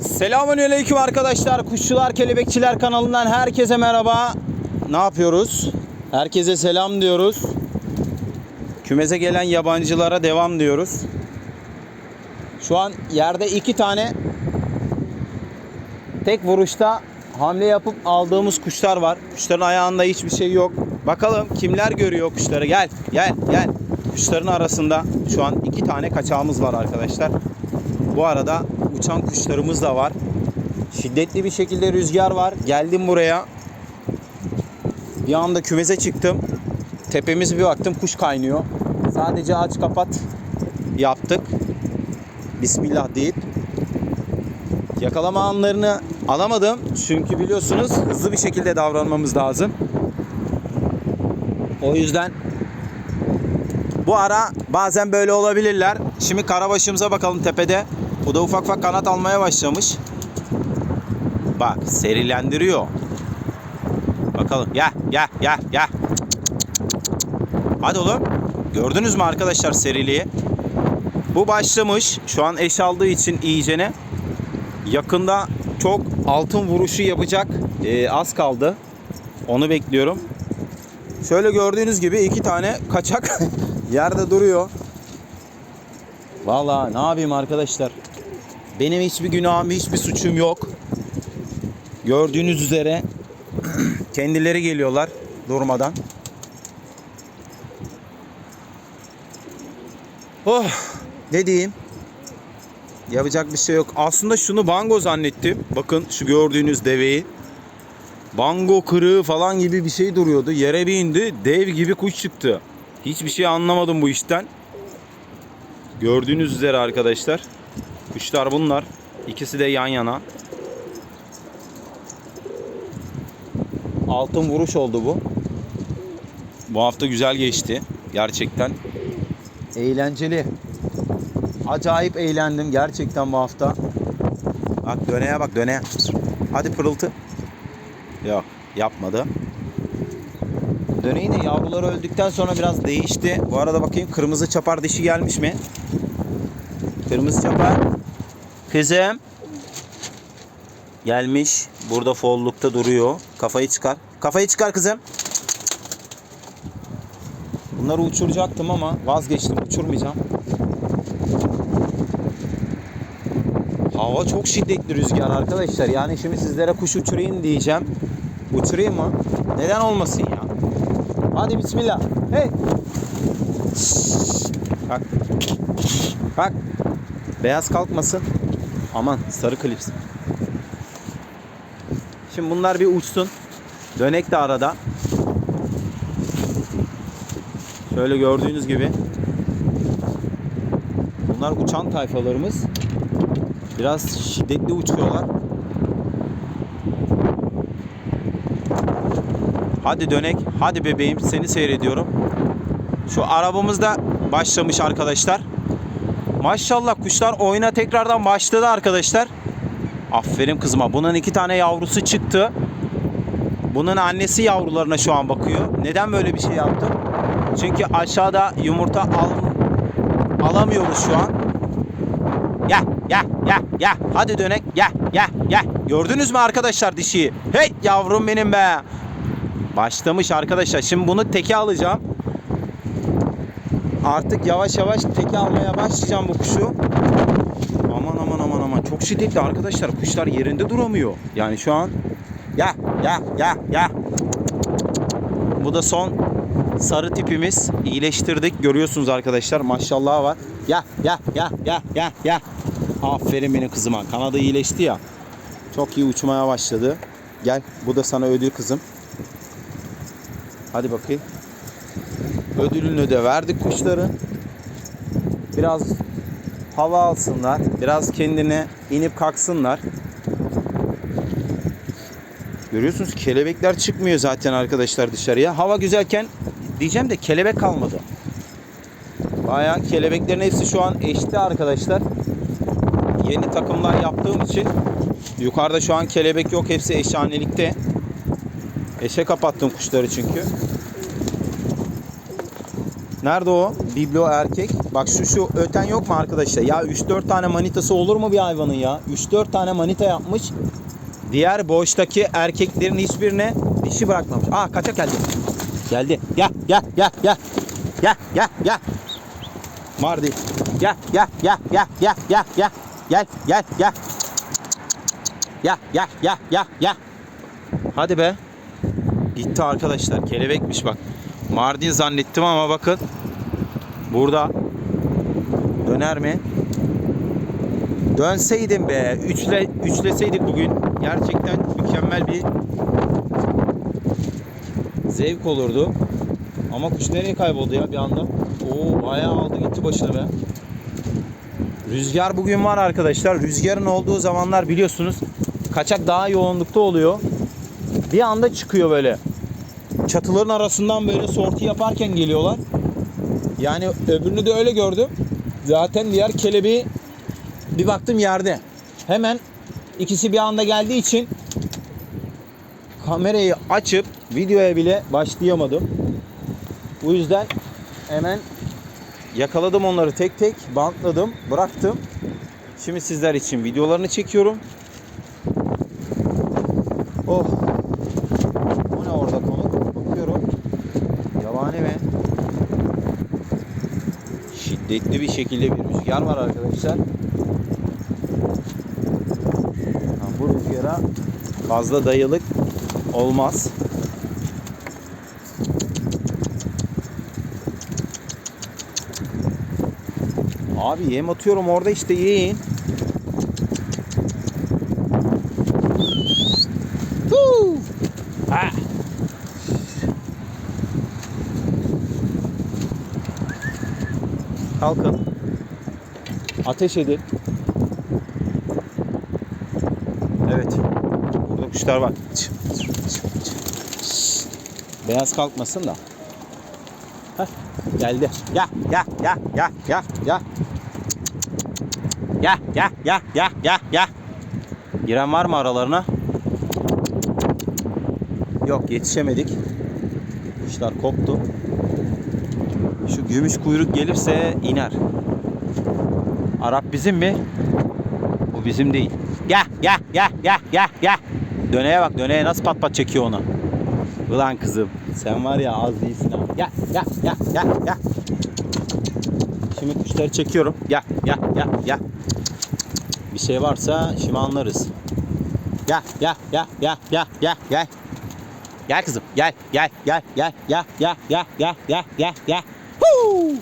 Selamünaleyküm arkadaşlar. Kuşçular Kelebekçiler kanalından herkese merhaba. Ne yapıyoruz? Herkese selam diyoruz. Kümeze gelen yabancılara devam diyoruz. Şu an yerde iki tane tek vuruşta hamle yapıp aldığımız kuşlar var. Kuşların ayağında hiçbir şey yok. Bakalım kimler görüyor kuşları. Gel, gel, gel. Kuşların arasında şu an iki tane kaçağımız var arkadaşlar. Bu arada uçan kuşlarımız da var. Şiddetli bir şekilde rüzgar var. Geldim buraya. Bir anda kümese çıktım. Tepemiz bir baktım kuş kaynıyor. Sadece aç kapat yaptık. Bismillah deyip yakalama anlarını alamadım. Çünkü biliyorsunuz hızlı bir şekilde davranmamız lazım. O yüzden bu ara bazen böyle olabilirler. Şimdi karabaşımıza bakalım tepede. Bu da ufak ufak kanat almaya başlamış. Bak serilendiriyor. Bakalım ya ya ya ya. Hadi oğlum. Gördünüz mü arkadaşlar seriliği? Bu başlamış. Şu an eş aldığı için iyicene. Yakında çok altın vuruşu yapacak. Ee, az kaldı. Onu bekliyorum. Şöyle gördüğünüz gibi iki tane kaçak yerde duruyor. Vallahi ne yapayım arkadaşlar? Benim hiçbir günahım, hiçbir suçum yok. Gördüğünüz üzere kendileri geliyorlar durmadan. Oh, ne diyeyim? Yapacak bir şey yok. Aslında şunu bango zannettim. Bakın şu gördüğünüz deveyi. Bango kırığı falan gibi bir şey duruyordu. Yere bir indi. Dev gibi kuş çıktı. Hiçbir şey anlamadım bu işten. Gördüğünüz üzere arkadaşlar. Kuşlar bunlar. İkisi de yan yana. Altın vuruş oldu bu. Bu hafta güzel geçti. Gerçekten. Eğlenceli. Acayip eğlendim gerçekten bu hafta. Bak döneye bak döneye. Hadi pırıltı. Yok yapmadı. Döneğin de yavruları öldükten sonra biraz değişti. Bu arada bakayım kırmızı çapar dişi gelmiş mi? Kırmızı çapar. Kızım. Gelmiş. Burada follukta duruyor. Kafayı çıkar. Kafayı çıkar kızım. Bunları uçuracaktım ama vazgeçtim. Uçurmayacağım. Hava çok şiddetli rüzgar arkadaşlar. Yani şimdi sizlere kuş uçurayım diyeceğim. Uçurayım mı? Neden olmasın ya? Hadi bismillah. Hey. Kalk. Kalk. Beyaz kalkmasın. Aman sarı klips. Şimdi bunlar bir uçsun. Dönek de arada. Şöyle gördüğünüz gibi. Bunlar uçan tayfalarımız. Biraz şiddetli uçuyorlar. Hadi dönek. Hadi bebeğim seni seyrediyorum. Şu arabamız da başlamış arkadaşlar. Maşallah kuşlar oyuna tekrardan başladı arkadaşlar. Aferin kızıma. Bunun iki tane yavrusu çıktı. Bunun annesi yavrularına şu an bakıyor. Neden böyle bir şey yaptım? Çünkü aşağıda yumurta al alamıyoruz şu an. Ya ya ya ya hadi dönek ya ya ya gördünüz mü arkadaşlar dişiyi hey yavrum benim be başlamış arkadaşlar şimdi bunu teke alacağım artık yavaş yavaş teke almaya başlayacağım bu kuşu. Aman aman aman aman. Çok şiddetli arkadaşlar. Kuşlar yerinde duramıyor. Yani şu an ya ya ya ya. Bu da son sarı tipimiz. İyileştirdik. Görüyorsunuz arkadaşlar. Maşallah var. Ya ya ya ya ya ya. Aferin benim kızıma. Kanadı iyileşti ya. Çok iyi uçmaya başladı. Gel. Bu da sana ödül kızım. Hadi bakayım ödülünü de verdik kuşların biraz hava alsınlar biraz kendine inip kalksınlar Görüyorsunuz kelebekler çıkmıyor zaten arkadaşlar dışarıya. Hava güzelken diyeceğim de kelebek kalmadı. Bayağı kelebeklerin hepsi şu an eşti arkadaşlar. Yeni takımlar yaptığım için yukarıda şu an kelebek yok. Hepsi eşhanelikte. Eşe kapattım kuşları çünkü. Nerede o? Biblo erkek. Bak şu şu öten yok mu arkadaşlar? Ya 3-4 tane manitası olur mu bir hayvanın ya? 3-4 tane manita yapmış. Diğer boştaki erkeklerin hiçbirine dişi bırakmamış. Aa kaçak geldi. Geldi. Gel gel gel gel. Gel gel gel. Mardi. Gel gel gel gel gel gel gel. Gel gel gel. Gel gel gel gel gel. Hadi be. Gitti arkadaşlar. Kelebekmiş bak. Mardin zannettim ama bakın. Burada. Döner mi? Dönseydim be. Üçle, üçleseydik bugün. Gerçekten mükemmel bir zevk olurdu. Ama kuş nereye kayboldu ya bir anda? Oo bayağı aldı gitti başını be. Rüzgar bugün var arkadaşlar. Rüzgarın olduğu zamanlar biliyorsunuz kaçak daha yoğunlukta oluyor. Bir anda çıkıyor böyle. Çatıların arasından böyle sorti yaparken geliyorlar. Yani öbürünü de öyle gördüm. Zaten diğer kelebeği bir baktım yerde. Hemen ikisi bir anda geldiği için kamerayı açıp videoya bile başlayamadım. Bu yüzden hemen yakaladım onları tek tek bantladım, bıraktım. Şimdi sizler için videolarını çekiyorum. Oh. Bu ne orada konuk? Bakıyorum. Yabani mi? Şiddetli bir şekilde bir rüzgar var arkadaşlar. Ha, bu rüzgara fazla dayılık olmaz. Abi yem atıyorum orada işte yiyin. Huu! Ha! Kalkın. Ateş edin. Evet. Burada kuşlar var. Beyaz kalkmasın da. Heh, geldi. Ya ya ya ya ya ya. Ya ya ya ya ya ya. Giren var mı aralarına? Yok yetişemedik. Kuşlar koptu. Şu gümüş kuyruk gelirse iner. Arap bizim mi? Bu bizim değil. Ya ya ya ya ya ya. Döneye bak döneye nasıl pat pat çekiyor onu. Ulan kızım sen var ya az değilsin ha. Ya ya ya ya ya. Şimdi kuşları çekiyorum. Ya ya ya ya. Bir şey varsa şimdi anlarız. Ya ya ya ya ya ya gel. Gel kızım gel gel gel gel gel gel gel gel gel gel gel. Huu!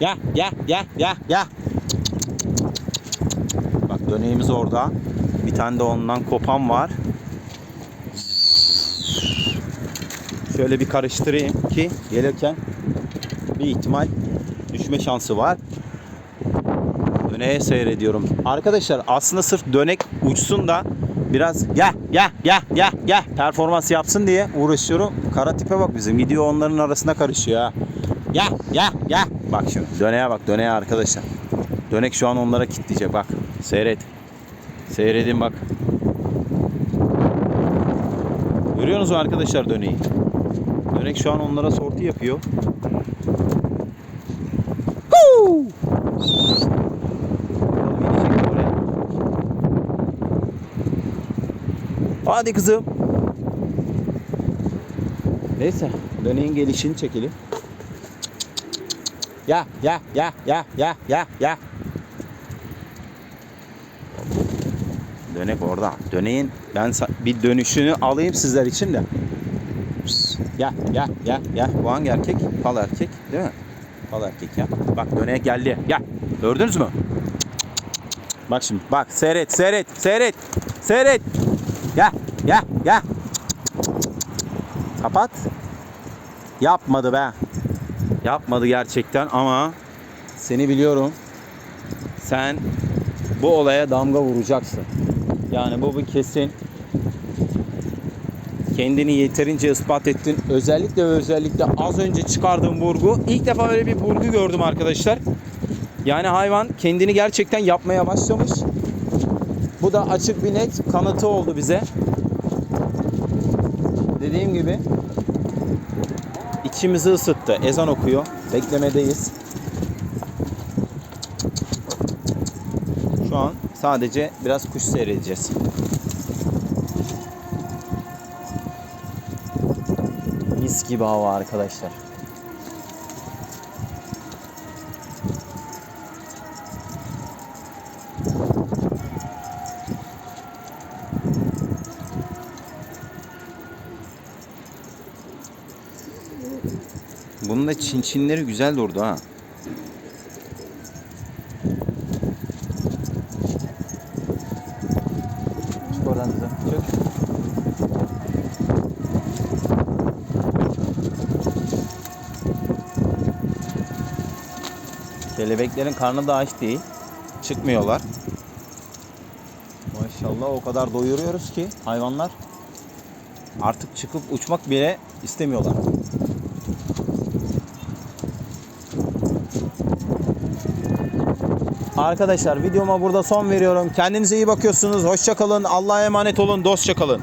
Ya ya ya ya ya. Bak döneğimiz orada. Bir tane de ondan kopan var. Şöyle bir karıştırayım ki gelirken bir ihtimal düşme şansı var. Döneğe seyrediyorum. Arkadaşlar aslında sırf dönek uçsun da biraz ya ya ya ya ya performans yapsın diye uğraşıyorum. Kara tipe bak bizim gidiyor onların arasında karışıyor ha. Ya ya ya. Bak şimdi döneğe bak döneğe arkadaşlar. Dönek şu an onlara kitleyecek bak. Seyret. Seyredin bak. Görüyorsunuz mu arkadaşlar döneği? Dönek şu an onlara sorti yapıyor. Huu! Hadi kızım. Neyse döneğin gelişini çekelim. Ya ya ya ya ya ya ya. Dönek orada. Döneğin ben bir dönüşünü alayım sizler için de. Ya ya ya ya. Bu hangi erkek? Pal erkek değil mi? Pal erkek ya. Bak dönek geldi. Ya. Gördünüz mü? Bak şimdi. Bak seyret seyret seyret. Seyret. Ya ya ya. Kapat. Yapmadı be. Yapmadı gerçekten ama seni biliyorum. Sen bu olaya damga vuracaksın. Yani bu bir kesin. Kendini yeterince ispat ettin. Özellikle ve özellikle az önce çıkardığım burgu. ilk defa öyle bir burgu gördüm arkadaşlar. Yani hayvan kendini gerçekten yapmaya başlamış. Bu da açık bir net kanıtı oldu bize. Dediğim gibi içimizi ısıttı. Ezan okuyor. Beklemedeyiz. Şu an sadece biraz kuş seyredeceğiz. Mis gibi hava arkadaşlar. Bunun da çinçinleri güzel durdu ha. Çık. Kelebeklerin karnı da aç değil. Çıkmıyorlar. Maşallah o kadar doyuruyoruz ki hayvanlar artık çıkıp uçmak bile istemiyorlar. Arkadaşlar videoma burada son veriyorum. Kendinize iyi bakıyorsunuz. Hoşça kalın. Allah'a emanet olun. Dostça kalın.